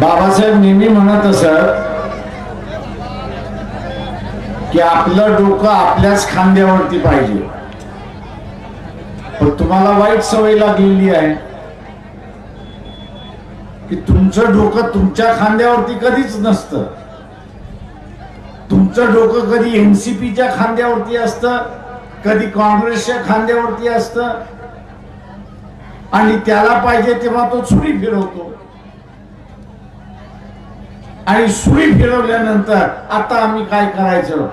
बाबासाहेब नेहमी म्हणत असत की आपलं डोकं आपल्याच खांद्यावरती पाहिजे. पण तुम्हाला वाईट सवय लागलेली आहे की तुमचं डोकं तुमच्या खांद्यावरती कधीच नसतं. तुमचं डोकं कधी एनसीपीच्या खांद्यावरती असतं कधी काँग्रेसच्या खांद्यावरती असतं. आणि त्याला पाहिजे तेव्हा तो छुरी फिरवतो. आणि सुई फिरवल्यानंतर आता आम्ही काय करायचं?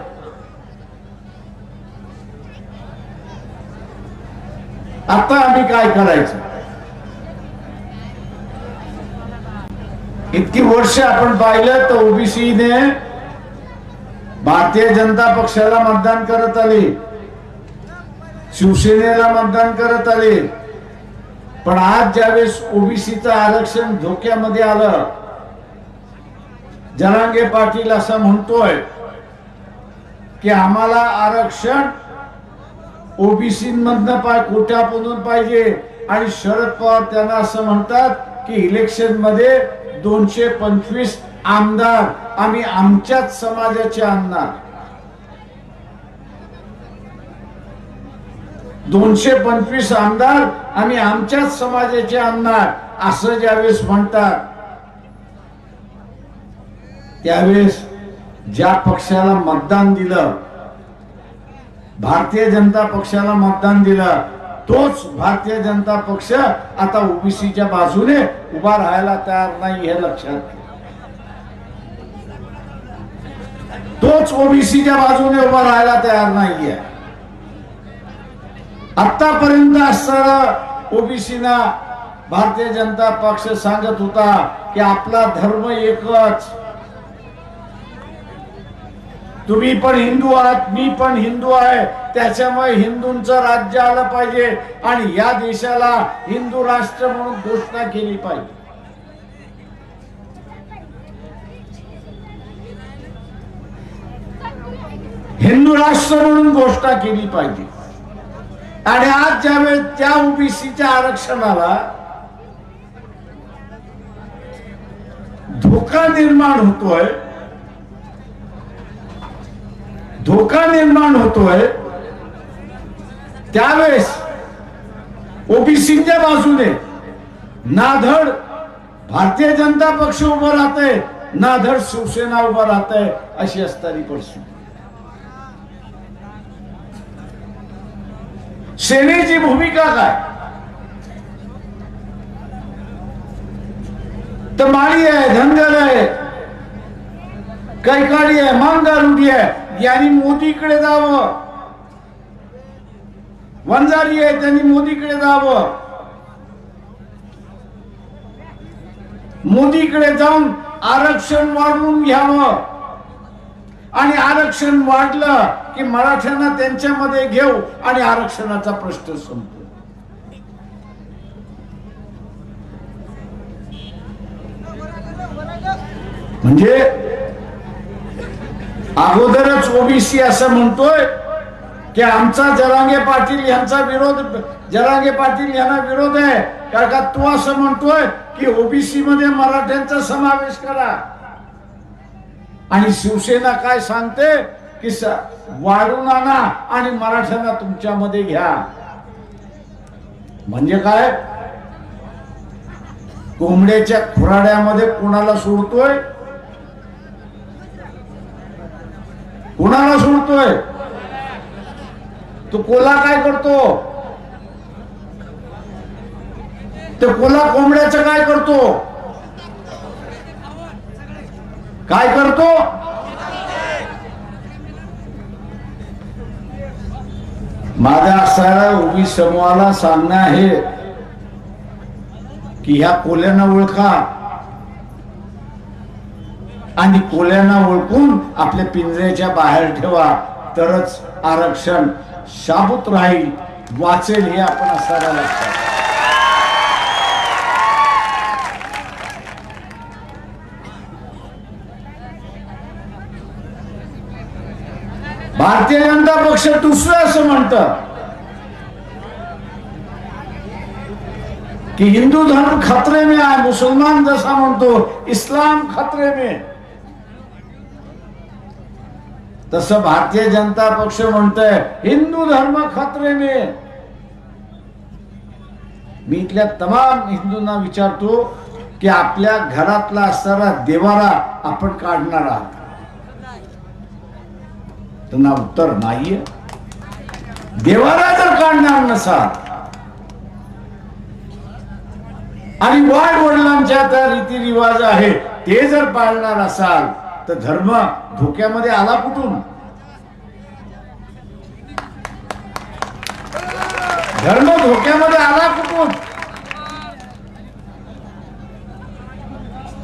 आता आम्ही काय करायचं? इतकी वर्ष आपण पाहिलं तर ओबीसीने भारतीय जनता पक्षाला मतदान करत आले. शिवसेनेला मतदान करत आले. पण आज ज्यावेळेस ओबीसीचं आरक्षण धोक्यामध्ये आलं जरांगे पाटील असं म्हणतोय की आम्हाला आरक्षण ओबीसी मधनं पाय कोट्यामधून पाहिजे. आणि शरद पवार त्यांना असं म्हणतात की इलेक्शनमध्ये दोनशे पंचवीस आमदार आम्ही आमच्याच समाजाचे आणणार दोनशे पंचवीस आमदार आम्ही आमच्याच समाजाचे आणणार असं ज्यावेळेस म्हणतात. त्यावेळेस ज्या पक्षाला मतदान दिलं भारतीय जनता पक्षाला मतदान दिलं तोच भारतीय जनता पक्ष आता ओबीसीच्या बाजूने उभा राहायला तयार नाही हे लक्षात तोच ओबीसीच्या बाजूने उभा राहायला तयार नाहीये. आतापर्यंत असणारा ओबीसीना भारतीय जनता पक्ष सांगत होता की आपला धर्म एकच. तुम्ही पण हिंदू आहात मी पण हिंदू आहे. त्याच्यामुळे हिंदूंचं राज्य आलं पाहिजे आणि या देशाला हिंदू राष्ट्र म्हणून घोषणा केली पाहिजे. हिंदू राष्ट्र म्हणून घोषणा केली पाहिजे. आणि आज ज्यावेळेस त्या ओबीसीच्या आरक्षणाला धोका निर्माण होतोय धोका निर्माण होतोय त्यावेळेस ओबीसीच्या बाजूने नाधड भारतीय जनता पक्ष उभं राहते नाधड शिवसेना उभं राहतय अशी असणारी परिस्थिती. सेनेची भूमिका काय? तर माळी आहे धनगर आहे कैकाडी आहे मांगारुडी आहे यांनी मोदीकडे जावं. वंजारी आहे त्यांनी मोदीकडे जावं. मोदीकडे जाऊन आरक्षण वाढवून घ्यावं. आणि आरक्षण वाढलं की मराठ्यांना त्यांच्यामध्ये घेऊ आणि आरक्षणाचा प्रश्न संपतो. म्हणजे अगोदरच ओबीसी असं म्हणतोय की आमचा जरांगे पाटील यांचा विरोध जरांगे पाटील यांना विरोध आहे. कारण का तू असं म्हणतोय की ओबीसी मध्ये मराठ्यांचा समावेश करा. आणि शिवसेना काय सांगते की वाढून आणा आणि मराठ्यांना तुमच्यामध्ये घ्या. म्हणजे काय? कोंबड्याच्या खुराड्यामध्ये कोणाला सोडतोय? कुणाला सोडतोय तो कोला काय करतो? ते कोला कोंबड्याचं काय करतो? काय करतो? माझ्या असा उभी समूहाला सांगणं आहे की ह्या कोल्यांना ओळखा. आणि कोल्यांना ओळखून आपल्या पिंजऱ्याच्या बाहेर ठेवा. तरच आरक्षण शाबूत राहील वाचेल हे आपण असायला लक्षात भारतीय जनता पक्ष दुसरं असं म्हणत की हिंदू धर्म खतरे में आहे मुसलमान जसा म्हणतो इस्लाम खतरे में. तसं भारतीय जनता पक्ष म्हणतोय हिंदू धर्म खात्रे मे. मी इथल्या तमाम हिंदूंना विचारतो की आपल्या घरातला असणारा देवारा आपण काढणार आहात? त्यांना उत्तर नाहीये. देवारा जर काढणार नसाल आणि वाढ वडिलांच्या त्या रीतिरिवाज आहे ते जर पाळणार असाल तर धर्म धोक्यामध्ये आला कुठून? धर्म धोक्यामध्ये आला कुठून?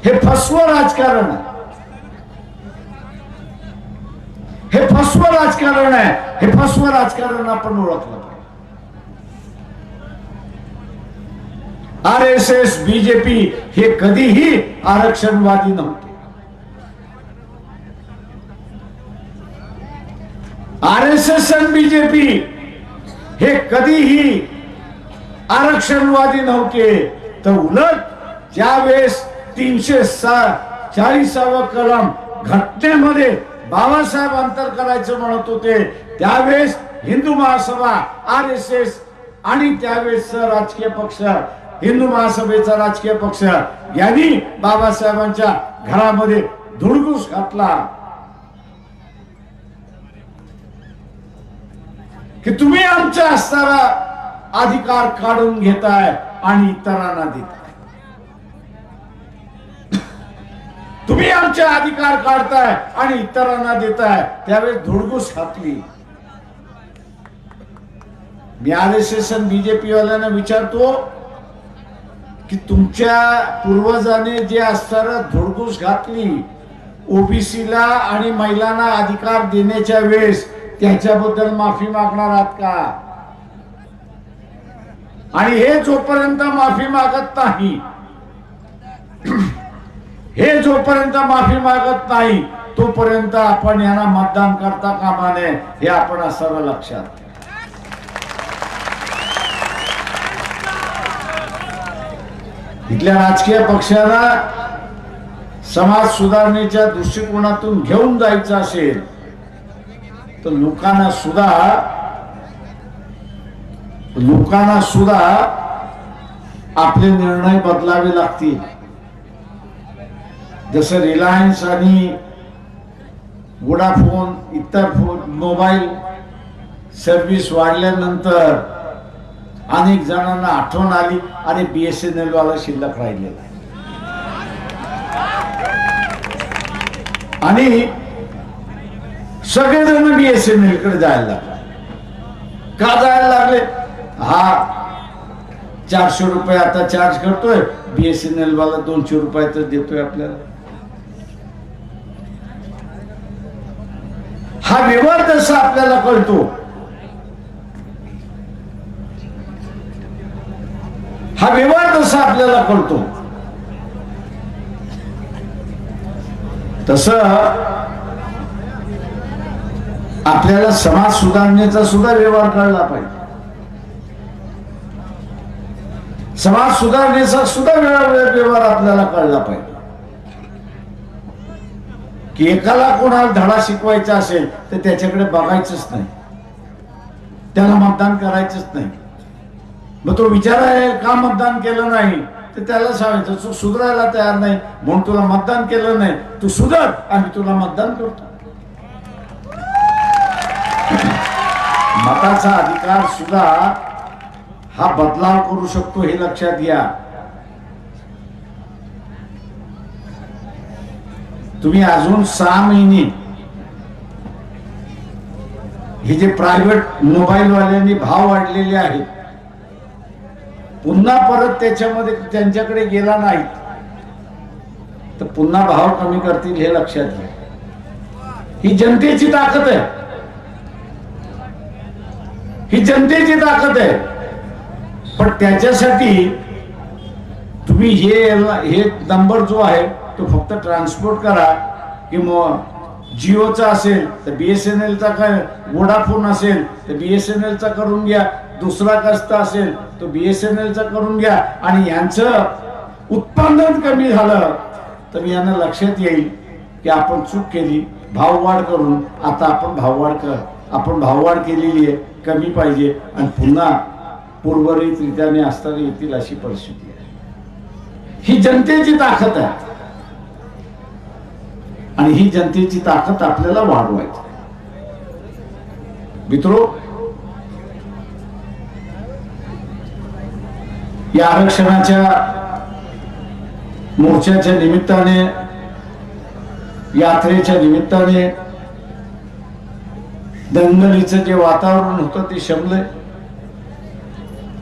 हे फसव राजकारण हे फसव राजकारण आहे. हे फसव राजकारण आपण ओळखलं आर एस एस बीजेपी हे कधीही आरक्षणवादी नव्हते आर एस आणि बीजेपी हे कधीही आरक्षणवादी नव्हते. तर उलट ज्यावेळेस तीनशे सा चाळीसावं कलम घटनेमध्ये बाबासाहेब अंतर करायचं म्हणत होते त्यावेळेस Hindu Mahasabha R S S आणि त्यावेळेस राजकीय पक्ष हिंदू महासभेचा राजकीय पक्ष यांनी बाबासाहेबांच्या घरामध्ये धुडगूस घातला. की तुम्ही आमच्या असणारा अधिकार काढून घेताय आणि इतरांना देताय. तुम्ही आमचे अधिकार काढताय आणि इतरांना देताय. त्यावेळेस धुडगूस घातली. मी आर एस एस बीजेपी वाल्यांना विचारतो की तुमच्या पूर्वजाने जे असताना धुडगूस घातली ओबीसीला आणि महिलांना अधिकार देण्याच्या वेळेस त्याच्याबद्दल माफी मागणार आहात का? आणि हे जोपर्यंत माफी मागत नाही हे जोपर्यंत माफी मागत नाही तोपर्यंत आपण यांना मतदान करता कामा नये हे आपण असावं लक्षात इथल्या राजकीय पक्षाला समाज सुधारणेच्या दृष्टिकोनातून घेऊन जायचं असेल तर लोकांना सुद्धा लोकांना सुद्धा आपले निर्णय बदलावे लागतील. जसं रिलायन्स आणि वोडाफोन इतर फोन मोबाईल सर्व्हिस वाढल्यानंतर अनेक जणांना आठवण आली आणि बीएसएनएल वाला शिल्लक राहिलेला आणि सगळेजण बीएसएनएलकडे जायला लागले. का जायला लागले? हा चारशे रुपये आता चार्ज करतोय. बीएसएनएल वाला दोनशे रुपये तर देतोय आपल्याला. हा व्यवहार जसा आपल्याला कळतो. हा व्यवहार जसा आपल्याला कळतो. तस आपल्याला समाज सुधारण्याचा सुद्धा व्यवहार कळला पाहिजे. समाज सुधारण्याचा सुद्धा व्यवहार व्यवहार आपल्याला कळला पाहिजे. की एकाला कोणाला धडा शिकवायचा असेल तर त्याच्याकडे बघायचंच नाही. त्याला मतदान करायचंच नाही. मग तो विचार आहे का मतदान केलं नाही? तर त्याला सांगायचं तू सुधारायला तयार नाही. म्हणून तुला मतदान केलं नाही. तू सुधार आम्ही तुला मतदान करतो. मताचा अधिकार सुद्धा हा बदलाव करू शकतो हे लक्षात घ्या. तुम्ही अजून सहा महिने हे जे प्रायव्हेट मोबाईल वाल्यांनी भाव वाढलेले आहेत पुन्हा परत त्याच्यामध्ये त्यांच्याकडे गेला नाही तर पुन्हा भाव कमी करतील हे लक्षात घ्या. ही जनतेची ताकद आहे. ही जनतेची ताकद आहे. पण त्याच्यासाठी तुम्ही हे हे नंबर जो आहे तो फक्त ट्रान्सपोर्ट करा. की मग जिओचा असेल तर बीएसएनएलचा काय वोडाफोन असेल तर बीएसएनएलचा करून घ्या. दुसरा कस्ता असेल तो बीएसएनएलचा करून घ्या. आणि यांचं उत्पादन कमी झालं तर यांना लक्षात येईल की आपण चूक केली. भाववाढ करून आता आपण भाववाढ कर आपण भाववाढ केलेली आहे. कमी पाहिजे आणि पुन्हा उर्वरित रित्याने असताना येतील अशी परिस्थिती आहे. ही जनतेची ताकद आहे. आणि ही जनतेची ताकद आपल्याला वाढवायची मित्रो या आरक्षणाच्या मोर्चाच्या निमित्ताने यात्रेच्या निमित्ताने दंगलीचं जे वातावरण होतं ते शमलंय.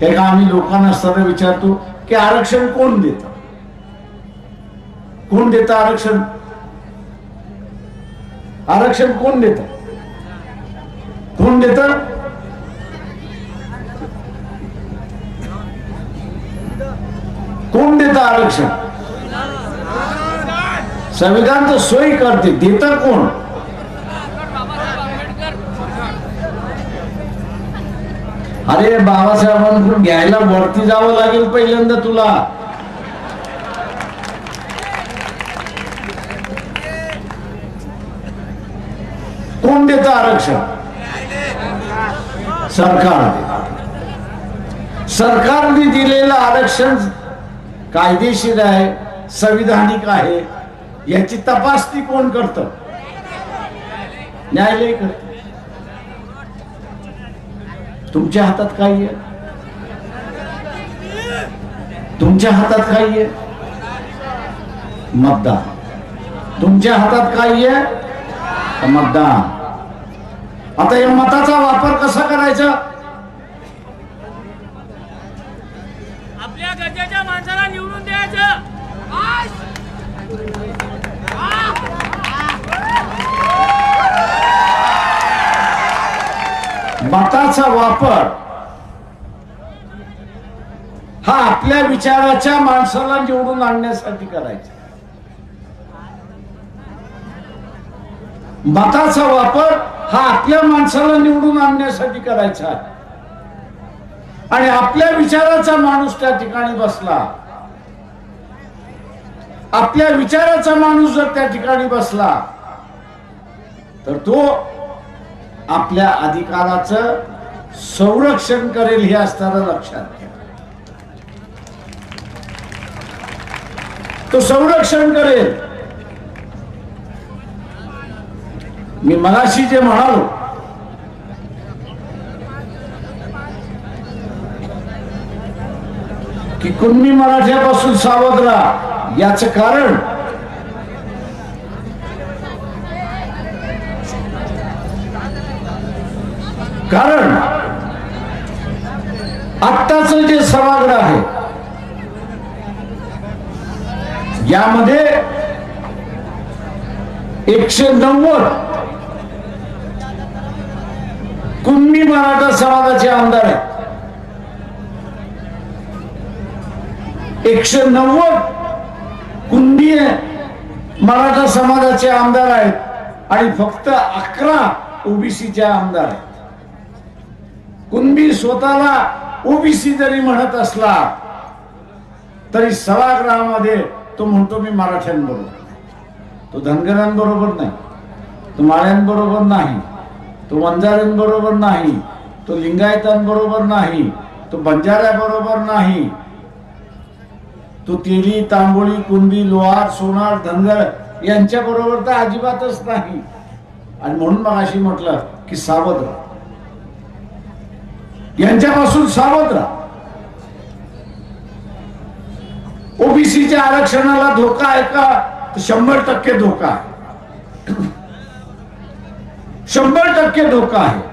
ते का आम्ही लोकांना असताना विचारतो की आरक्षण कोण देत? कोण देतं आरक्षण? आरक्षण कोण देत? कोण देत? कोण देत आरक्षण? संविधान तर सोयी करते देत कोण? अरे बाबासाहेबांकडून घ्यायला वरती जावं लागेल पहिल्यांदा तुला. कोण देत आरक्षण. सरकार. सरकारने दिलेलं आरक्षण कायदेशीर आहे संविधानिक आहे याची तपासणी कोण करत? न्यायालय करत. तुमच्या हातात काय आहे? तुमच्या हातात काय आहे? मतदान. तुमच्या हातात काय आहे? मतदान. आता या मताचा वापर कसा करायचा? आपल्या गरजेच्या माणसाला निवडून द्यायचं. मताचा वापर. हा आपल्या विचाराच्या माणसाला निवडून आणण्यासाठी करायचा. मताचा वापर हा आपल्या माणसाला निवडून आणण्यासाठी करायचा आणि आपल्या विचाराचा माणूस त्या ठिकाणी बसला. आपल्या विचाराचा माणूस जर त्या ठिकाणी बसला तर तो आपल्या अधिकाराचं संरक्षण करेल हे असताना लक्षात घ्या. तो संरक्षण करेल. मी मगाशी जे म्हणालो की कुणबी मराठ्यापासून सावध राहा. याच कारण कारण आत्ताच जे सभागृह आहे यामध्ये एकशे नव्वद कुंभी मराठा समाजाचे आमदार आहेत. एकशे नव्वद कुंभी मराठा समाजाचे आमदार आहेत आणि फक्त अकरा ओबीसीचे आमदार आहेत. कुणबी स्वतःला ओबीसी जरी म्हणत असला तरी सभागृहामध्ये तो म्हणतो मी मराठ्यांबरोबर तो धनगरांबरोबर नाही तो माळ्यांबरोबर नाही तो वंजाऱ्यांबरोबर नाही तो लिंगायतांबरोबर नाही तो बंजाऱ्याबरोबर नाही. तो तेली तांबोळी कुणबी लोहार सोनार धनगर यांच्या बरोबर तर अजिबातच नाही. आणि म्हणून मग अशी म्हटलं की सावध राहा. यांच्यापासून सावध राहा. ओबीसीच्या आरक्षणाला धोका आहे का? शंभर टक्के धोका आहे. शंभर टक्के धोका आहे.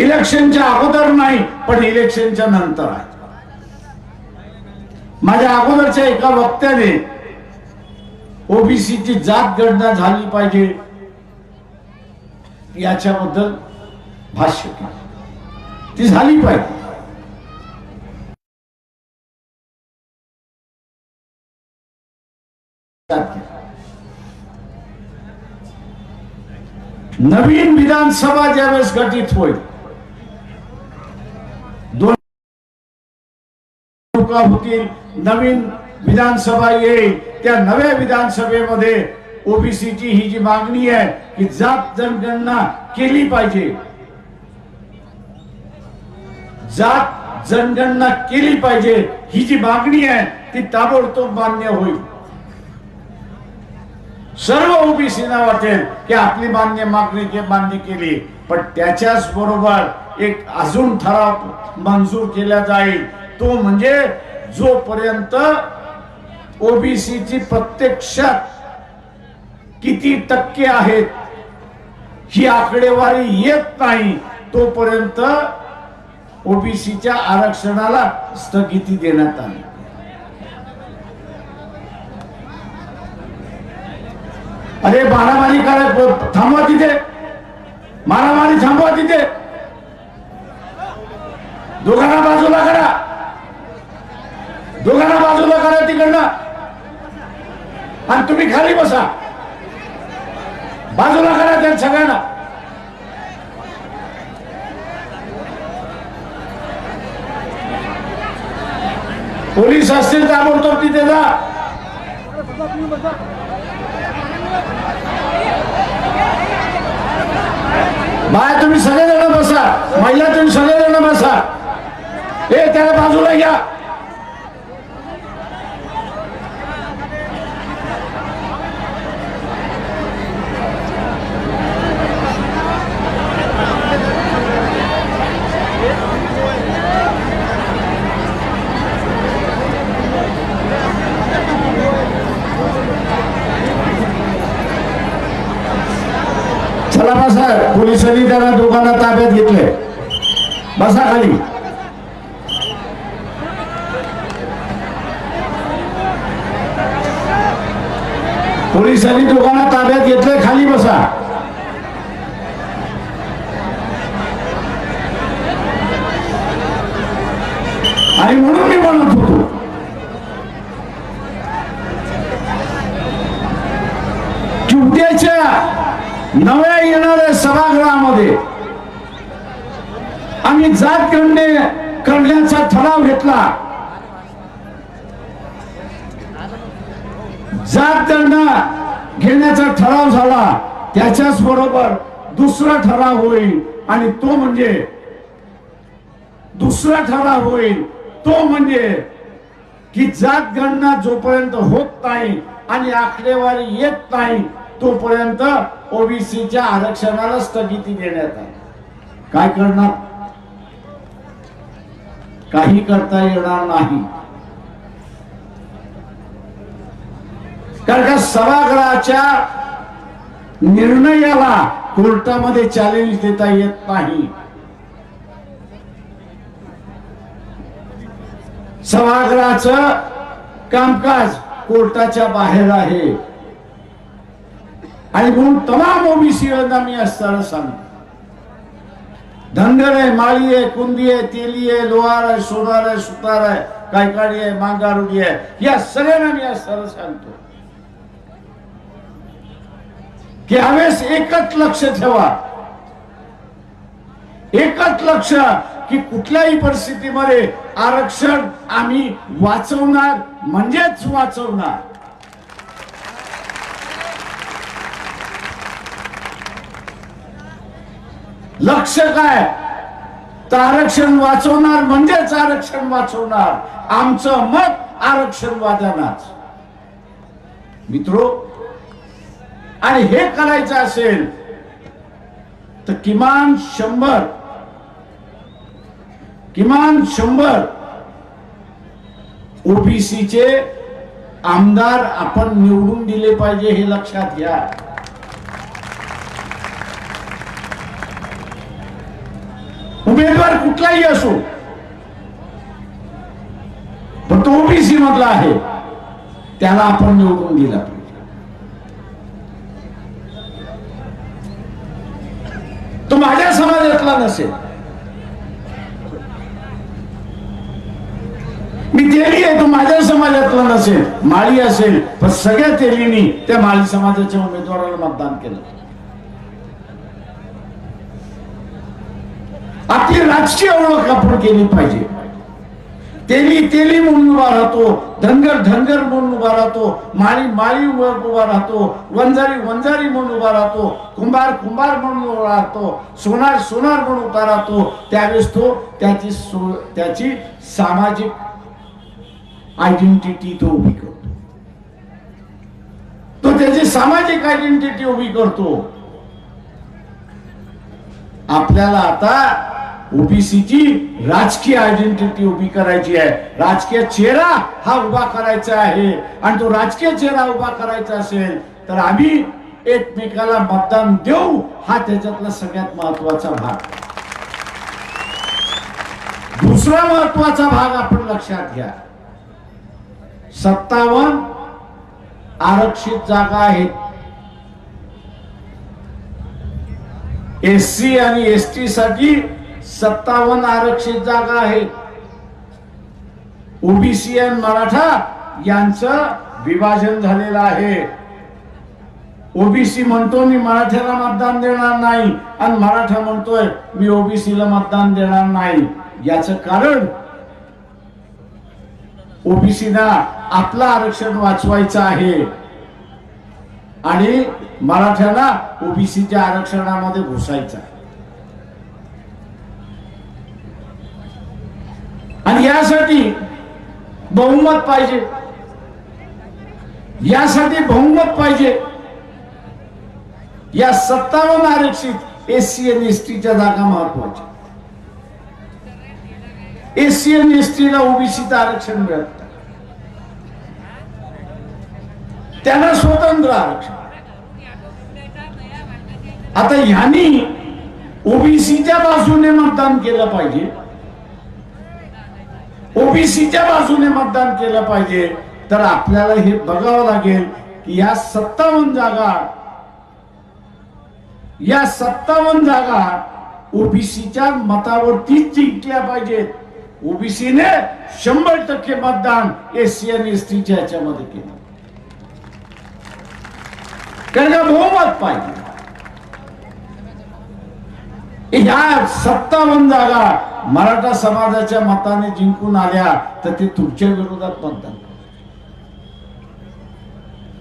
इलेक्शनच्या अगोदर नाही पण इलेक्शनच्या नंतर आहे. माझ्या अगोदरच्या एका वक्त्याने ओबीसीची जात गणना झाली पाहिजे. याच्याबद्दल भाष्य ती झाली पाहिजे. नवीन विधानसभा ज्यावेळेस गठीत होईल दोन होतील नवीन विधानसभा येईल त्या नव्या विधानसभेमध्ये ओबीसीची ही जी मागणी आहे की जात जनगणना केली पाहिजे. जात जनगणना केली पाहिजे. ही जी मागणी आहे ती ताबडतोब मान्य होईल. सर्व ओबीसीना वाटेल की आपली मान्य मागणी मान्य केली. पण त्याच्याच बरोबर एक अजून ठराव मंजूर केला जाईल. तो म्हणजे जोपर्यंत ओबीसीची प्रत्यक्षात किती टक्के आहेत ही आकडेवारी येत नाही तोपर्यंत ओबीसीच्या आरक्षणाला स्थगिती देण्यात आली. अरे मारामारी करा थांबवा तिथे. मारामारी थांबवा तिथे. दोघांना बाजूला करा. दोघांना बाजूला करा तिकडनं. आणि तुम्ही खाली बसा. बाजूला करा त्या सगळ्यांना. पोलीस असतील ताबडतोब तिथे जा. बाय तुम्ही सगळेजण बसा. महिला तुम्ही सगळेजण बसा. हे त्याला बाजूला घ्या. बोला बसा पोलिसांनी त्यांना दोघांना ताब्यात घेतलंय. बसा खाली. पोलिसांनी दोघांना ताब्यात घेतलंय खाली बसा. आणि म्हणून मी म्हणत होतो. की नव्या सभागृहामध्ये. आम्ही जात करणे करण्याचा ठराव घेतला. जात करणं घेण्याचा ठराव झाला. त्याच्याच बरोबर दुसरा ठराव होईल आणि तो म्हणजे दुसरा ठराव होईल. तो म्हणजे की जात गणना जोपर्यंत होत नाही आणि आकडेवारी येत नाही तोपर्यंत ओबीसीच्या आरक्षणाला स्थगिती देण्यात आली. काय करणार? काही करता येणार नाही. कारण का सभागृहाच्या निर्णयाला कोर्टामध्ये चॅलेंज देता येत नाही. सभागृहाचं कामकाज कोर्टाच्या बाहेर आहे. आणि म्हणून तमाम ओबीसी मी असताना सांगतो धनगर आहे माळी आहे कुंदी आहे तेली आहे लोहार आहे सोनार आहे सुतार आहे कायकाडी आहे मांगारुडी आहे या सगळ्यांना मी असताना सांगतो. की हवेस एकच लक्ष ठेवा. एकच लक्ष की कुठल्याही परिस्थितीमध्ये आरक्षण आम्ही वाचवणार म्हणजेच वाचवणार. लक्ष काय? तर आरक्षण वाचवणार म्हणजेच आरक्षण वाचवणार. आमचं मत आरक्षण वादनाच मित्रो आणि हे करायचं असेल तर किमान शंभर किमान शंभर ओबीसीचे आमदार आपण निवडून दिले पाहिजे हे लक्षात घ्या. उमेदवार कुठलाही असो पण तो ओबीसी मधला आहे त्याला आपण निवडून दिला पाहिजे. तो माझ्या समाजातला नसेल. मी तेली आहे तो माझ्या समाजातला नसेल. माळी असेल पण सगळ्या तेलीनी त्या माळी समाजाच्या उमेदवाराला मतदान केलं. आपली राजकीय ओळख आपण केली पाहिजे. तेली तेली म्हणून उभा राहतो धनगर धनगर म्हणून उभा राहतो माळी माळी उभा राहतो वंजारी वंजारी म्हणून उभा राहतो कुंभार कुंभार म्हणून उभा राहतो सोनार सोनार म्हणून उभा राहतो त्यावेळेस तो त्याची सो त्याची सामाजिक आयडेंटिटी तो उभी करतो. तो त्याची सामाजिक आयडेंटिटी उभी करतो. आपल्याला आता ओबीसीची राजकीय आयडेंटिटी उभी करायची आहे. राजकीय चेहरा हा उभा करायचा आहे. आणि तो राजकीय चेहरा उभा करायचा असेल तर आम्ही एकमेकाला मतदान देऊ हा त्याच्यातला सगळ्यात महत्त्वाचा भाग. दुसरा महत्त्वाचा भाग आपण लक्षात घ्या. सत्तावन्न आरक्षित जागा आहेत. एस सी आणि एस टी साठी सत्तावन्न आरक्षित जागा आहेत ओबीसी आणि मराठा यांचं विभाजन झालेलं आहे. ओबीसी म्हणतो मी मराठ्याला मतदान देणार नाही. आणि मराठा म्हणतोय मी ओबीसीला मतदान देणार नाही. याच कारण ओबीसीना आपलं आरक्षण वाचवायचं आहे. आणि मराठ्याला ओबीसीच्या आरक्षणामध्ये घुसायचं आहे. आणि यासाठी बहुमत पाहिजे. यासाठी बहुमत पाहिजे. या सत्तावन्न आरक्षित एससी आणि एसटीच्या जागा महत्त्वाच्या. एससी आणि एस ओबीसी ओबीसीचं आरक्षण मिळत त्यांना स्वतंत्र आरक्षण. आता ह्यांनी ओबीसीच्या बाजूने मतदान केलं पाहिजे. ओबीसीच्या बाजूने मतदान केलं पाहिजे. तर आपल्याला हे बघावं लागेल की या सत्तावन्न जागा या सत्तावन्न जागा ओबीसीच्या मतावरतीच जिंकल्या पाहिजेत. ओबीसीने शंभर टक्के मतदान एससी आणि एसटीच्या ह्याच्यामध्ये केलं. कारण का बहुमत पाहिजे. ह्या सत्तावन्न जागा मराठा समाजाच्या मताने जिंकून आल्या तर ते तुमच्या विरोधात मतदान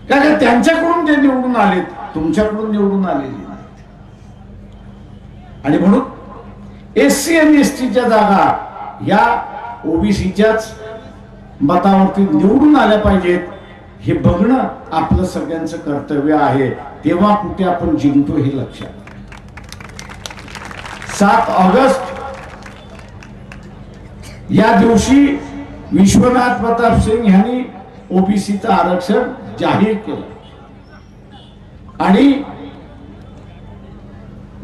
कारण त्यांच्याकडून ते निवडून आलेत? तुमच्याकडून निवडून आलेले नाहीत. आणि म्हणून एस सी आणि एस टीच्या जागा या ओबीसीच्याच मतावरती निवडून आल्या पाहिजेत. हे बघणं आपलं सगळ्यांचं कर्तव्य आहे. तेव्हा कुठे आपण जिंकतो हे लक्षात. सात ऑगस्ट या दिवशी विश्वनाथ प्रताप सिंग यांनी ओबीसीचं आरक्षण जाहीर केलं. आणि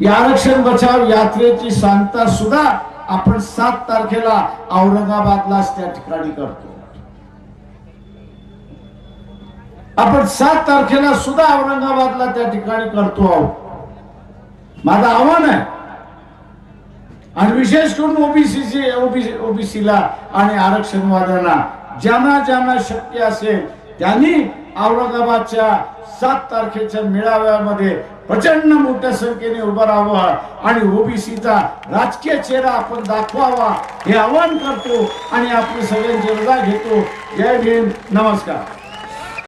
या आरक्षण बचाव यात्रेची सांगता सुद्धा आपण सात तारखेला औरंगाबादलाच त्या ठिकाणी करतो. आपण सात तारखेला सुद्धा औरंगाबादला त्या ठिकाणी करतो आहोत. माझं आव्हान आहे आणि विशेष करून ओबीसीची ओबीसी ओबीसीला आणि आरक्षणवाद्यांना ज्यांना ज्यांना शक्य असेल त्यांनी औरंगाबादच्या सात तारखेच्या मेळाव्यामध्ये प्रचंड मोठ्या संख्येने उभं राहावं आणि ओबीसीचा राजकीय चेहरा आपण दाखवावा हे आवाहन करतो आणि आपली सगळ्यांची रजा घेतो. जय भीम. नमस्कार.